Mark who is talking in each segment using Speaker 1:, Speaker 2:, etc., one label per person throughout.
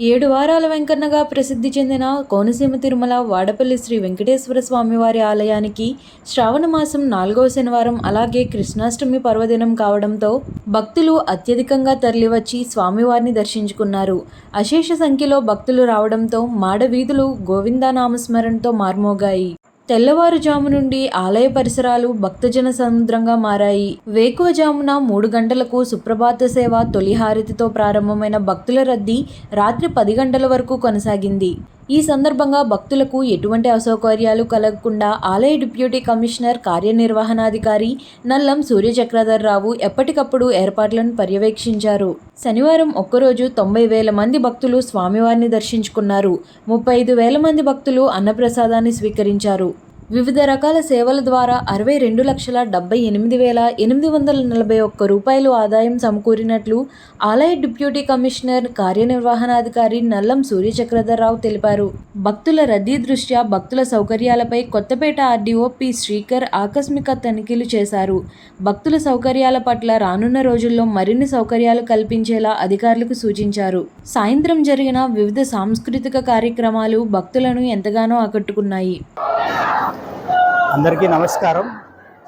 Speaker 1: ఏడు వారాల వెంకన్నగా ప్రసిద్ధి చెందిన కోనసీమ తిరుమల వాడపల్లి శ్రీ వెంకటేశ్వర స్వామివారి ఆలయానికి శ్రావణ మాసం నాలుగవ శనివారం అలాగే కృష్ణాష్టమి పర్వదినం కావడంతో భక్తులు అత్యధికంగా తరలివచ్చి స్వామివారిని దర్శించుకున్నారు. అశేష సంఖ్యలో భక్తులు రావడంతో మాడ వీధులు గోవిందా నామస్మరణతో మార్మోగాయి. తెల్లవారుజాము నుండి ఆలయ పరిసరాలు భక్తజన సముద్రంగా మారాయి. వేకువజామున మూడు గంటలకు సుప్రభాత సేవ తొలి హారతితో ప్రారంభమైన భక్తుల రద్దీ రాత్రి పది గంటల వరకు కొనసాగింది. ఈ సందర్భంగా భక్తులకు ఎటువంటి అసౌకర్యాలు కలగకుండా ఆలయ డిప్యూటీ కమిషనర్ కార్యనిర్వహణాధికారి నల్లం సూర్యచక్రధర్రావు ఎప్పటికప్పుడు ఏర్పాట్లను పర్యవేక్షించారు. శనివారం ఒక్కరోజు తొంభై వేల మంది భక్తులు స్వామివారిని దర్శించుకున్నారు. ముప్పై ఐదు వేల మంది భక్తులు అన్నప్రసాదాన్ని స్వీకరించారు. వివిధ రకాల సేవల ద్వారా అరవై రెండు లక్షల డెబ్బై ఎనిమిది వేల ఎనిమిది వందల నలభై ఒక్క రూపాయలు ఆదాయం సమకూరినట్లు ఆలయ డిప్యూటీ కమిషనర్ కార్యనిర్వహణాధికారి నల్లం సూర్యచక్రధర్రావు తెలిపారు. భక్తుల రద్దీ దృష్ట్యా భక్తుల సౌకర్యాలపై కొత్తపేట ఆర్డీఓ పి శ్రీకర్ ఆకస్మిక తనిఖీలు చేశారు. భక్తుల సౌకర్యాల పట్ల రానున్న రోజుల్లో మరిన్ని సౌకర్యాలు కల్పించేలా అధికారులకు సూచించారు. సాయంత్రం జరిగిన వివిధ సాంస్కృతిక కార్యక్రమాలు భక్తులను ఎంతగానో ఆకట్టుకున్నాయి.
Speaker 2: అందరికీ నమస్కారం.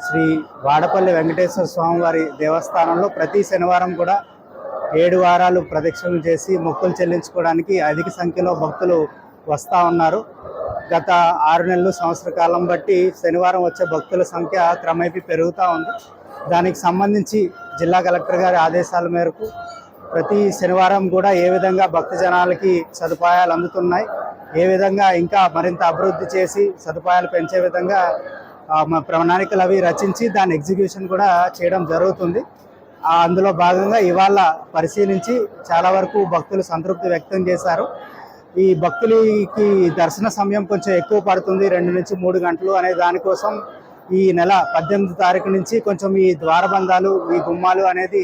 Speaker 2: శ్రీ వాడపల్లి వెంకటేశ్వర స్వామివారి దేవస్థానంలో ప్రతి శనివారం కూడా ఏడు వారాలు ప్రదక్షిణలు చేసి మొక్కులు చెల్లించుకోవడానికి అధిక సంఖ్యలో భక్తులు వస్తూ ఉన్నారు. గత ఆరు నెలలు సంవత్సర కాలం బట్టి శనివారం వచ్చే భక్తుల సంఖ్య క్రమేపీ పెరుగుతూ ఉంది. దానికి సంబంధించి జిల్లా కలెక్టర్ గారి ఆదేశాల మేరకు ప్రతి శనివారం కూడా ఏ విధంగా భక్త జనాలకి సదుపాయాలు అందుతున్నాయి ఏ విధంగా ఇంకా మరింత అభివృద్ధి చేసి సదుపాయాలు పెంచే విధంగా ప్రణాళికలు అవి రచించి దాని ఎగ్జిక్యూషన్ కూడా చేయడం జరుగుతుంది. అందులో భాగంగా ఇవాళ పరిశీలించి చాలా వరకు భక్తులు సంతృప్తి వ్యక్తం చేశారు. ఈ భక్తులకి దర్శన సమయం కొంచెం ఎక్కువ పడుతుంది రెండు నుంచి మూడు గంటలు అనే దానికోసం ఈ నెల పద్దెనిమిది తారీఖు నుంచి కొంచెం ఈ ద్వారబంధాలు ఈ గుమ్మాలు అనేది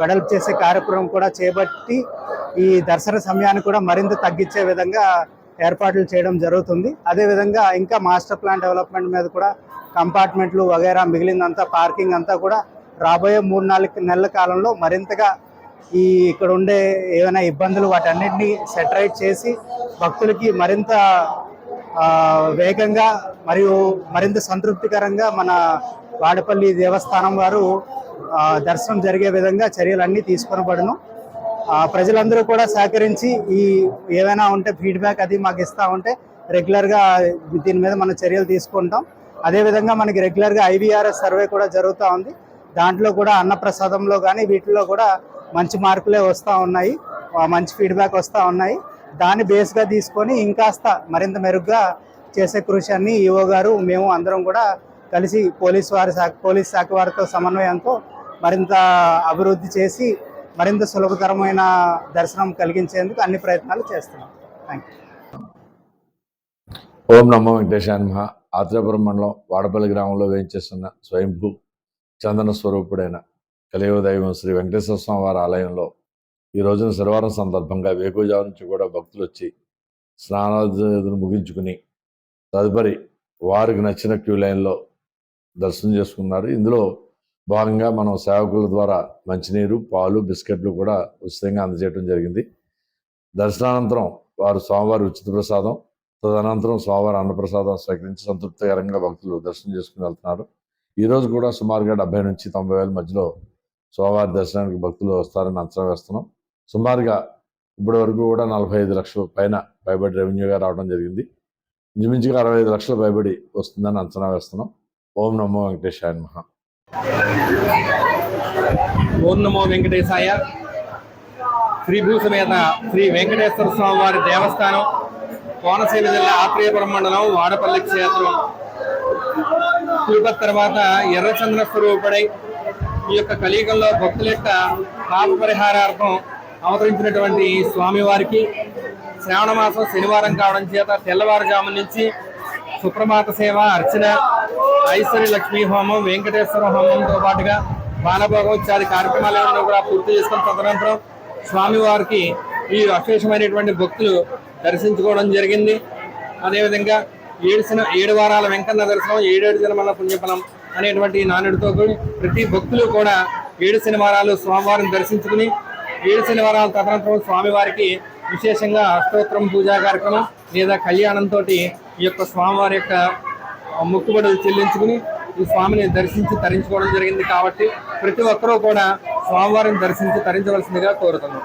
Speaker 2: వెడల్పు చేసే కార్యక్రమం కూడా చేపట్టి ఈ దర్శన సమయాన్ని కూడా మరింత తగ్గించే విధంగా ఏర్పాట్లు చేయడం జరుగుతుంది. అదేవిధంగా ఇంకా మాస్టర్ ప్లాన్ డెవలప్మెంట్ మీద కూడా కంపార్ట్మెంట్లు వగైరా మిగిలిందంతా పార్కింగ్ అంతా కూడా రాబోయే మూడు నాలుగు నెలల కాలంలో మరింతగా ఈ ఇక్కడ ఉండే ఏమైనా ఇబ్బందులు వాటన్నిటిని సెటరైట్ చేసి భక్తులకి మరింత వేగంగా మరియు మరింత సంతృప్తికరంగా మన వాడపల్లి దేవస్థానం వారు దర్శనం జరిగే విధంగా చర్యలన్నీ తీసుకొనబడును. ప్రజలందరూ కూడా సహకరించి ఈ ఏదైనా ఉంటే ఫీడ్బ్యాక్ అది మాకు ఇస్తూ ఉంటే రెగ్యులర్గా దీని మీద మన చర్యలు తీసుకుంటాం. అదేవిధంగా మనకి రెగ్యులర్గా ఐవీఆర్ఎస్ సర్వే కూడా జరుగుతూ ఉంది. దాంట్లో కూడా అన్నప్రసాదంలో కానీ వీటిలో కూడా మంచి మార్కులే వస్తూ ఉన్నాయి. మంచి ఫీడ్బ్యాక్ వస్తూ ఉన్నాయి. దాన్ని బేస్గా తీసుకొని ఇంకాస్త మరింత మెరుగ్గా చేసే కృషి అన్ని ఈఓ గారు మేము అందరం కూడా కలిసి పోలీస్ వారి శాఖ పోలీస్ శాఖ వారితో సమన్వయంతో మరింత అభివృద్ధి చేసి మరింత సులభతరమైన దర్శనం కలిగించేందుకు అన్ని ప్రయత్నాలు చేస్తున్నాం. థ్యాంక్ యూ
Speaker 3: ఓం నమో వెంకటేశాయ మహా ఆత్రేపురం మండలం వాడపల్లి గ్రామంలో వేయించేస్తున్న స్వయంభూ చందన స్వరూపుడైన కలియుగ దైవం శ్రీ వెంకటేశ్వర స్వామి వారి ఆలయంలో ఈ రోజున శనివారం సందర్భంగా వేకువజాము నుంచి కూడా భక్తులు వచ్చి స్నానాదులు ముగించుకుని తదుపరి వారికి నచ్చిన క్యూ లైన్లో దర్శనం చేసుకున్నారు. ఇందులో భాగంగా మనం సేవకుల ద్వారా మంచినీరు పాలు బిస్కెట్లు కూడా ఉచితంగా అందజేయడం జరిగింది. దర్శనానంతరం వారు స్వామివారి ఉచిత ప్రసాదం తదనంతరం స్వామివారి అన్నప్రసాదం స్వీకరించి సంతృప్తికరంగా భక్తులు దర్శనం చేసుకుని వెళ్తున్నారు. ఈరోజు కూడా సుమారుగా డెబ్బై నుంచి తొంభై వేల మధ్యలో స్వామివారి దర్శనానికి భక్తులు వస్తారని అంచనా వేస్తున్నాం. సుమారుగా ఇప్పటి వరకు కూడా నలభై ఐదు లక్షల పైన పైబడి రెవెన్యూగా రావడం జరిగింది. ఇంచుమించుగా అరవై ఐదు లక్షల పైబడి వస్తుందని అంచనా వేస్తున్నాం. ఓం నమో వెంకటేశాయ మహా
Speaker 4: పూర్ణమో వెంకటేశాయ. శ్రీ భూసమేత శ్రీ వెంకటేశ్వర స్వామి వారి దేవస్థానం కోనసీమ జిల్లా ఆత్రేయపురం మండలం వాడపల్లి క్షేత్రం. తిరుపతి తర్వాత ఎర్రచంద్ర స్వరూపుడై ఈ యొక్క కలియుగంలో భక్తుల యొక్క పాప పరిహారార్థం అవతరించినటువంటి స్వామివారికి శ్రావణ మాసం శనివారం కావడం చేత తెల్లవారుజాము నుంచి సుప్రభాత సేవ అర్చన ఐశ్వర్య లక్ష్మీ హోమం వెంకటేశ్వర హోమంతో పాటుగా బాలభోగం ఇత్యాది కార్యక్రమాలను కూడా పూర్తి చేసుకున్న తదనంతరం స్వామివారికి ఈ అశేషమైనటువంటి భక్తులు దర్శించుకోవడం జరిగింది. అదేవిధంగా ఏడుసిన ఏడు వారాల వెంకన్న దర్శనం ఏడేడు జన్మల పుణ్యఫలం అనేటువంటి నానుడితో కూడి ప్రతి భక్తులు కూడా ఏడు శనివారాలు స్వామివారిని దర్శించుకుని ఏడు శనివారాల తదనంతరం స్వామివారికి విశేషంగా అష్టోత్తరం పూజా కార్యక్రమం లేదా కళ్యాణంతో ఈ యొక్క స్వామివారి యొక్క మొక్కుబడులు చెల్లించుకుని ఈ స్వామిని దర్శించి తరించుకోవడం జరిగింది కాబట్టి ప్రతి ఒక్కరూ కూడా స్వామివారిని దర్శించి తరించవలసిందిగా కోరుతున్నాం.